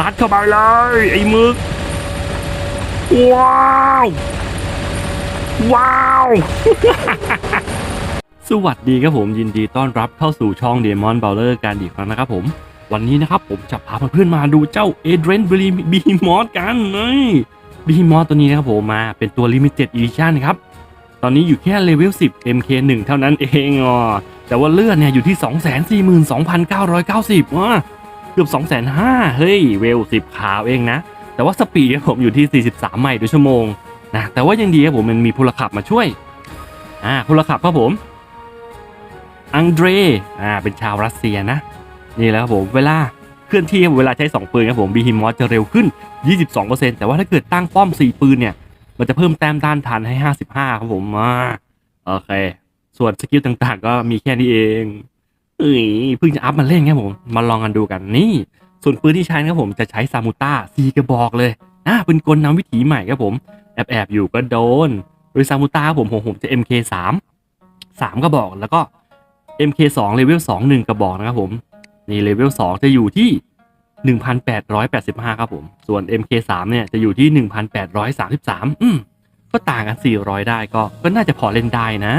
ซัดเข้าไปเลย ไอ้มึก ว้าว ว้าว สวัสดีครับผมยินดีต้อนรับเข้าสู่ช่อง Demon b o w l e r การอีกครั้งนะครับผม วันนี้นะครับผมจะพาเพื่อนๆมาดูเจ้าเอเดรนบรีบีมอสกันนี่บีมอสตัวนี้นะครับผมมาเป็นตัว Limited Edition ครับ ตอนนี้อยู่แค่เลเวล10 MK1 เท่านั้นเองอ๋อแต่ว่าเลือดเนี่ยอยู่ที่ 242,990ว้า เกือบ 2 5 0 0 0เฮ้ยเวล10ขาวเองนะ แต่ว่าสปีดผมอยู่ที่ 43 ไมล์ต่อชั่วโมงนะแต่ว่ายังดีครับผมมันมีพลขับมาช่วยอ่าพลขับครับผม อังเดรอ่าเป็นชาวรัสเซียนะ นี่แล้วครับผมเวลาเคลื่อนที่เวลาใช้ 2 ปืนครับผมบีฮิมอสจะเร็วขึ้น 22%แต่ว่าถ้าเกิดตั้งป้อม 4 ปืนเนี่ย มันจะเพิ่มแต้มต้านทานให้ 55 ครับผมอ่าโอเค ส่วนสกิลต่างๆ ก็มีแค่นี้เอง เอ้ยเพิ่งจะอัพมาเล่นครับผม มาลองกันดูกันนี่ ส่วนปืนที่ใช้นะครับผมจะใช้ซามูต้าซีกระบอกเลยอ่าเป็นกลนำวิถีใหม่ครับผม แอบแอบๆอยู่ก็โดน โดยซามูต้าครับผมของผมจะ MK3 3กระบอกแล้วก็ MK2 เลเวล2 1 กระบอกนะครับผม นี่เลเวล2จะอยู่ที่ 1,885 ครับผม ส่วน MK3 เนี่ยจะอยู่ที่ 1,833 อืมก็ต่างกัน 400 ได้ก็ก็น่าจะพอเล่นได้นะ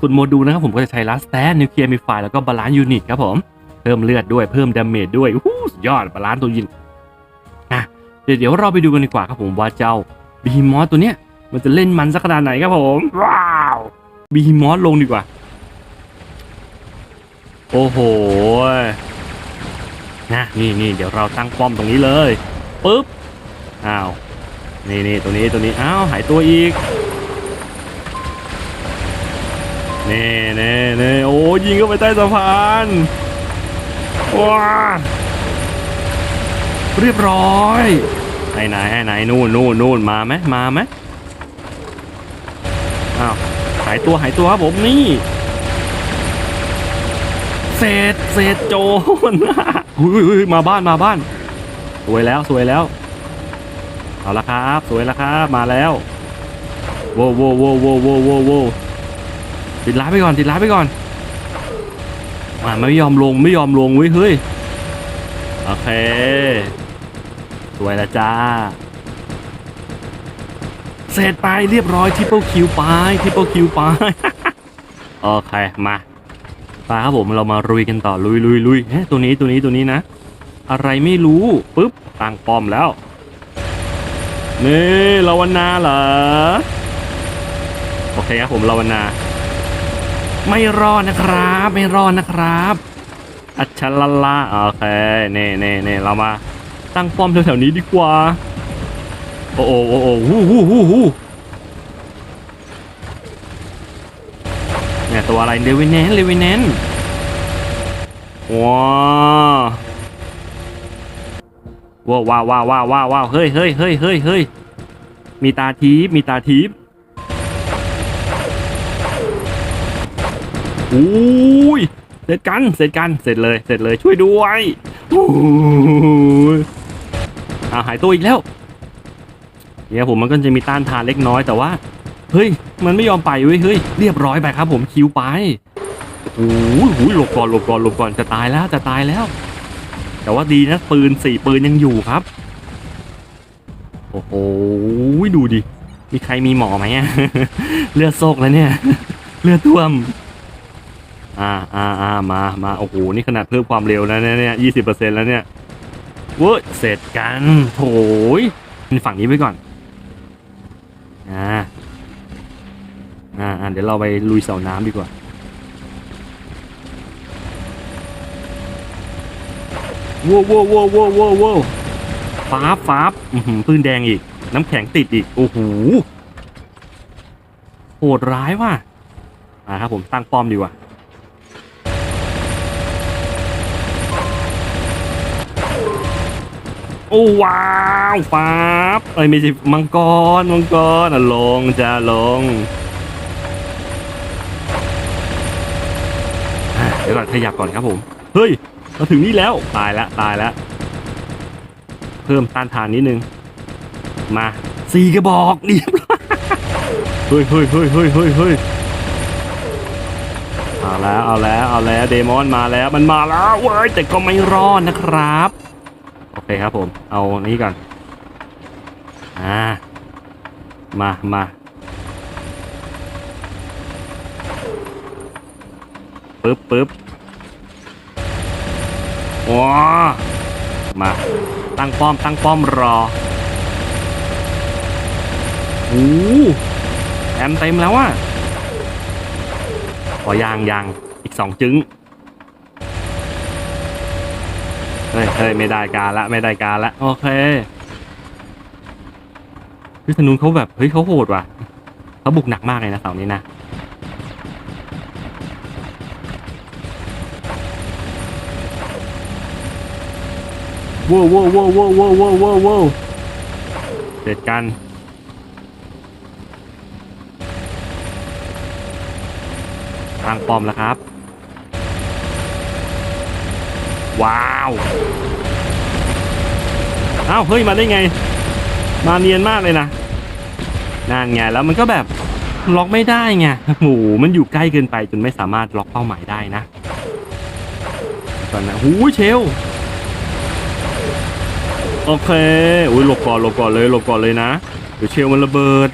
ส่วนโมดูลนะครับผมก็จะใช้ลัสแตนนิวเคลียร์มีไฟแล้วก็บาลานซ์ยูนิตครับผมเพิ่มเลือดด้วยเพิ่มดาเมจด้วยอู้สุดยอดบาลานซ์ตัวยินอะเดี๋ยวเดี๋ยวเราไปดูกันดีกว่าครับผมว่าเจ้าบีฮิมอสตัวเนี้ยมันจะเล่นมันสักขนาดไหนครับผมว้าวบีฮิมอสลงดีกว่า โอ้โหนะนี่นี่เดี๋ยวเราตั้งป้อมตรงนี้เลยปุ๊บอ้าวนี่นี่ตัวนี้ตัวนี้อ้าวหายตัวอีก เน่เน่เน่โอ้ยิงเข้าไปใต้สะพานว้าเรียบร้อยไหนไหนไหนนู่นนู่นนู่นมาไหมมาไหมอ้าวหายตัวหายตัวครับผมนี่เศษเศษโจรอุ้ยอุ้ยมาบ้านมาบ้าน สวยแล้วสวยแล้วเอาละครับ สวยแล้วครับ มาแล้วโว้วโว้วโว้วโว้วโว้วโว้วโว้ว ติดร้าไปก่อนติดร้าไปก่อนอ่าไม่ยอมลงไม่ยอมลงเว้ยเฮ้ยโอเคสวยล้วจ้าเสร็จไปเรียบร้อยทิปเปิลคิวไปทิปเปิลคิวไปโอเคมาไปครับผมเรามาลุยกันต่อลุยลุยลุยเฮตัวนี้ตัวนี้ตัวนี้นะ อะไรไม่รู้ปุ๊บตั้งป้อมแล้วนี่ลาวนาเหรอโอเคครับผมลาวนา ไม่รอดนะครับ ไม่รอดนะครับ อัจฉลลาโอเคเน่เน่เน่เรามาตั้งป้อมแถวๆนี้ดีกว่า โอ้โอ้โอ้โอ้ฮู้ฮู้ฮู้ฮู้เนี่ยตัวอะไรเลเวนแนนเลเวนแนนว้าวว้าวว้าวว้าวว้าวว้าวเฮ้ยเฮ้ยเฮ้ยเฮ้ยเฮ้ยมีตาทีบมีตาทีบ อุ้ยเสร็จกันเสร็จกันเสร็จเลยเสร็จเลยช่วยด้วยอ้าหายตัวอีกแล้วเนี่ยผมมันก็จะมีต้านทานเล็กน้อยแต่ว่าเฮ้ย มันไม่ยอมไปเว้ยเฮ้ยเรียบร้อยไปครับ ผมคิวไปโอ้โหหลบก่อนหลบก่อนหลบก่อนจะตายแล้วจะตายแล้ว แต่ว่าดีนะปืนสี่ปืนยังอยู่ครับ โอ้โหดูดิมีใครมีหมอไหมเลือดโซกแล้วเนี่ย เลือดท่วม อ่าอ่าอ่ามามาโอ้โหนี่ขนาดเพิ่มความเร็วแล้วนะเนี่ยยี่สิบเปอร์เซ็นต์แล้วเนี่ยเว้ยเสร็จกันโถยฝั่งนี้ไปก่อนอ่าอ่าเดี๋ยวเราไปลุยเสาน้ำดีกว่าว้าวว้าวว้าวว้าวว้าวว้าวฟ้าบฟ้าบอือหือปืนแดงอีก น้ำแข็งติดอีก โอ้โหโหดร้ายว่ะมาครับผมตั้งป้อมดีกว่า โอ้ว้าวฟ้าบเอ้ยไม่ใช่มังกรมังกรอะลงจะลงเดี๋ยวก่อนขยับก่อนครับผม เฮ้ยมาถึงนี่แล้วตายละตายละเพิ่มต้านทานนิดนึง มาสี่กระบอกเรียบร้อยเฮ้ยเฮ้ยเฮ้ยเฮ้ยเฮ้ยเฮ้ยเอาแล้วเอาแล้วเอาแล้วเดมอนมาแล้วมันมาแล้วเว้ยแต่ก็ไม่รอดนะครับ โอเคครับผม เอานี้ก่อน อ่า มามาปึ๊บปึ๊บว้ามา ตั้งป้อม ตั้งป้อมรอโอ้แอมเต็มแล้วอะขอยางยางอีกสองจึ้ง เฮ้ยเฮ้ยไม่ได้การละไม่ได้การละโอเคพิษนุนเขาแบบเฮ้ยเขาโหดว่ะเขาบุกหนักมากเลยนะเสานี้นะว้าวว้าวว้าวว้าวว้าวว้าวว้าวเด็จกันทางปอมแล้วครับ ว้าวอ้าวเฮ้ยมาได้ไง มาเนียนมากเลยนะนั่นไงแล้วมันก็แบบล็อกไม่ได้ไงโอ้โหมันอยู่ใกล้เกินไปจนไม่สามารถล็อกเป้าหมายได้นะก่อนนะหูยเชลโอเคอุ้ยหลบก่อนหลบก่อนเลยหลบก่อนเลยนะเดี๋ยวเชลมันระเบิด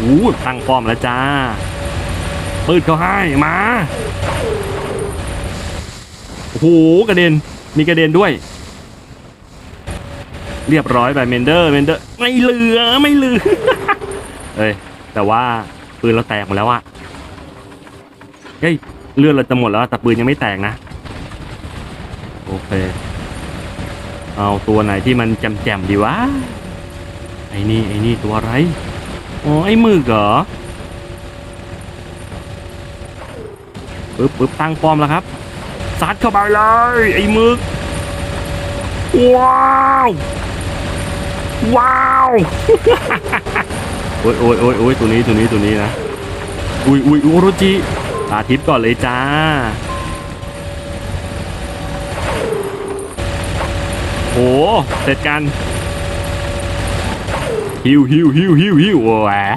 อู้ตั้งป้อมแล้วจ้าปิดเขาให้มา หกระเด็นมีกระเด็นด้วย เรียบร้อยไปเมนเดอร์เมนเดอร์ไม่เหลือไม่เหลือเอ้ยแต่ว่าปืนเราแตกหมดแล้วอะเฮ้ยเลือดเราจะหมดแล้วแต่ปืนยังไม่แตกนะ โอเค เอาตัวไหนที่มันแจ่มๆดีวะไอ้นี่ไอ้นี่ตัวอะไรอ๋อไอ้มึกเหรอปึ๊บปึ๊บตั้งป้อมแล้วครับ ซัดเข้าไปเลย ไอ้มึก ว้าว ว้าวโอ้ยโอ้ยโอ้ยโอ้ยตัวนี้ตัวนี้ตัวนี้นะ อุ้ยอุ้ยอโรจิตาทิพย์ก่อนเลยจ้าโอ้เสร็จกัน ฮิวฮิวฮิวฮิวฮิวโอ้ย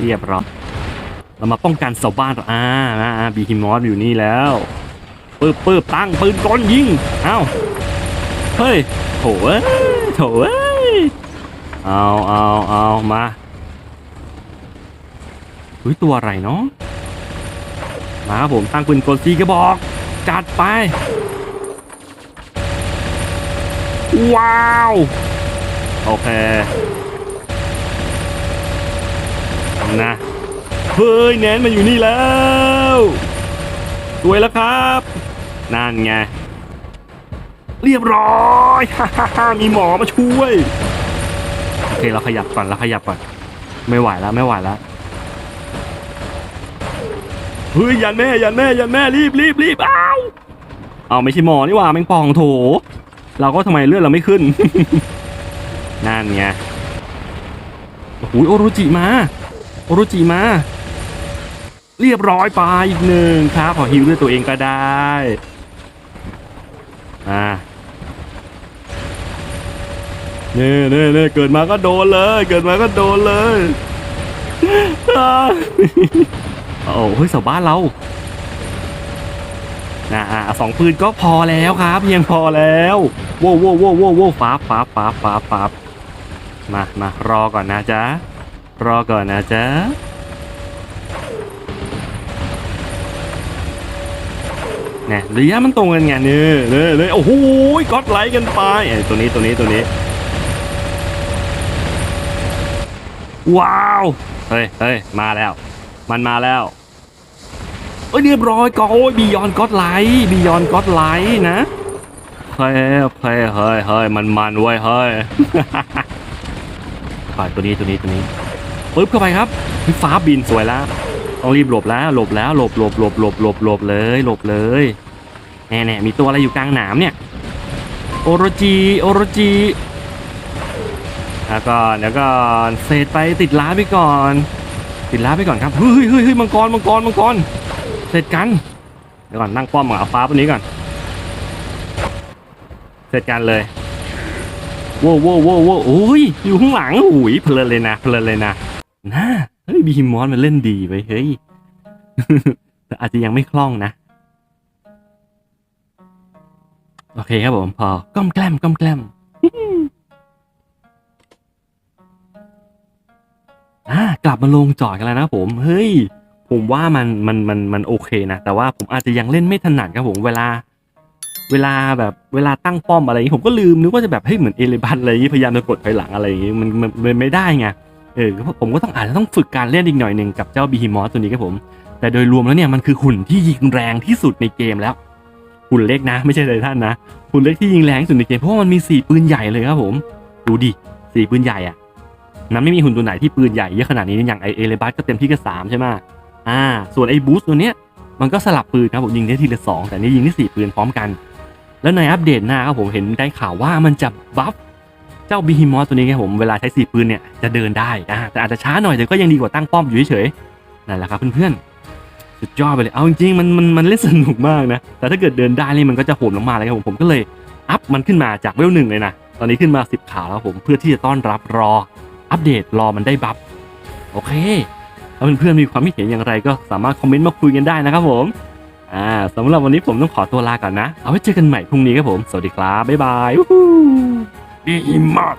เรียบร้อยเรามาป้องกันเสาบ้านเราอ่าอ่าอ่าบีฮิมอสอยู่นี่แล้ว ปืบปืบตั้งปืนกลยิงเอ้าเฮ้ยโถเอ้ยโถเอ้ยเอาเอาเอามาเฮ้ยตัวอะไรเนาะมาครับผมตั้งปืนกลซีกระบอก จัดไป ว้าว โอเคนะเฮ้ยแนนมาอยู่นี่แล้ว สวยแล้วครับ นั่นไง เรียบร้อยฮ่าฮ่าฮ่ามีหมอมาช่วย โอเคเราขยับก่อนเราขยับก่อน ไม่ไหวแล้วไม่ไหวแล้วเฮ้ยยันแม่ยันแม่ยันแม่รีบรีบรีบอ้าวเอาไม่ใช่หมอนี่ว่าแมงปองโถ เราก็ทำไมเลือดเราไม่ขึ้น นั่นไงโอ้โหโอโรจิมา โอโรจิมา เรียบร้อยไปอีกหนึ่งครับขอฮิวด้วยตัวเองก็ได้อ่าเน่เน่เน่เกิดมาก็โดนเลย เกิดมาก็โดนเลยโอ้โหเฮ้ยเสาบ้านเรานะอ่าสองปืนก็พอแล้วครับเพียงพอแล้วโว้วโว้วโว้วโว้วโว้วฟ้าฟ้าฟ้าฟ้าฟ้ามา มารอก่อนนะจ๊ะ รอก่อนนะจ๊ะ นี่ยระยะมันตรงกันไงเนี่ยเนี่ยเนี่ยโอ้โหก็อดไลค์กันไปไอตัวนี้ตัวนี้ตัวนี้ ว้าวเฮ้ยเฮ้ยมาแล้ว มันมาแล้วเอ้ยเรียบร้อยก็โอ้ยบียอนก็อดไลท์บียอนก็อดไลท์นะเฮ้ยเฮ้ยเฮ้ยเฮ้ยมันมันเว้ยเฮ้ยฝ่ายตัวนี้ตัวนี้ตัวนี้ปึ๊บเข้าไปครับฟ้าบินสวยแล้ว ต้องรีบหลบแล้วหลบแล้วหลบหลบหลบหลบหลบหลบเลยหลบเลยแน่แน่มีตัวอะไรอยู่กลางหนามเนี่ยโอโรจิโอโรจิแล้วก็เดี๋ยวก็เศษไปติดล้าไปก่อน ติดล้าไปก่อนครับเฮ้ยเฮ้ยเฮ้ยมังกรมังกรมังกรเสร็จกันเดี๋ยวก่อนนั่งป้อมกับเอาฟ้าตัวนี้ก่อน เสร็จกันเลยโว้วโว้วโว้วโว้วโอ้ยอยู่ข้างหลังหุยเพลินเลยนะเพลินเลยนะน่า เฮ้ยบีฮิมอนมันเล่นดีไปเฮ้ยแต่อาจจะยังไม่คล่องนะ โอเคครับผมพอก้อมแกล้มก้อมแกล้มอ่ากลับมาลงจอดกันแล้วนะผม เฮ้ย ผมว่ามันมันมันมันโอเคนะ แต่ว่าผมอาจจะยังเล่นไม่ถนัดครับผมเวลา เวลาแบบเวลาตั้งป้อมอะไรอย่างนี้ผมก็ลืมนึกว่าจะแบบเฮ้ยเหมือนเอเลบันอะไรอย่างนี้พยายามจะกดถอยหลังอะไรอย่างนี้มันมันไม่ได้ไง เออผมก็ต้องอาจจะต้องฝึกการเล่นอีกหน่อยหนึ่งกับเจ้าบีฮิมอสตัวนี้ครับผม แต่โดยรวมแล้วเนี่ยมันคือหุ่นที่ยิงแรงที่สุดในเกมแล้ว หุ่นเล็กนะ ไม่ใช่ไททันนะ หุ่นเล็กที่ยิงแรงที่สุดในเกมเพราะว่ามันมีสี่ปืนใหญ่เลยครับผม ดูดิสี่ปืนใหญ่อะนั้นไม่มีหุ่นตัวไหนที่ปืนใหญ่เยอะขนาดนี้อย่างไอเอเลบัสก็เต็มที่ก็สามใช่ไหมอ่า ส่วนไอบูสตัวเนี้ยมันก็สลับปืนครับผมยิงได้ทีละสองแต่นี่ยิงได้สี่ปืนพร้อมกัน แล้วในอัปเดตหน้าครับผมเห็นได้ข่าวว่ามันจะบัฟ เจ้าบีฮิมอสตัวนี้ครับผมเวลาใช้สี่ปืนเนี่ยจะเดินได้อ่าแต่อาจจะช้าหน่อยแต่ก็ยังดีกว่าตั้งป้อมอยู่เฉยๆนั่นแหละครับเพื่อนๆสุดยอดไปเลยเอาจริงๆมันมันมันเล่นสนุกมากนะแต่ถ้าเกิดเดินได้นี่มันก็จะโหดลงมาเลยครับผมผมก็เลยอัพมันขึ้นมาจากเวลหนึ่งเลยนะตอนนี้ขึ้นมาสิบขาแล้วผมเพื่อที่จะต้อนรับรอ อัปเดตรอมันได้บัฟโอเคถ้าเพื่อนๆมีความคิดเห็นอย่างไรก็สามารถคอมเมนต์มาคุยกันได้นะครับผมอ่าสำหรับวันนี้ผมต้องขอตัวลาก่อนนะ เอาไว้เจอกันใหม่พรุ่งนี้ครับผม สวัสดีครับ บ๊ายบาย İyi himmat.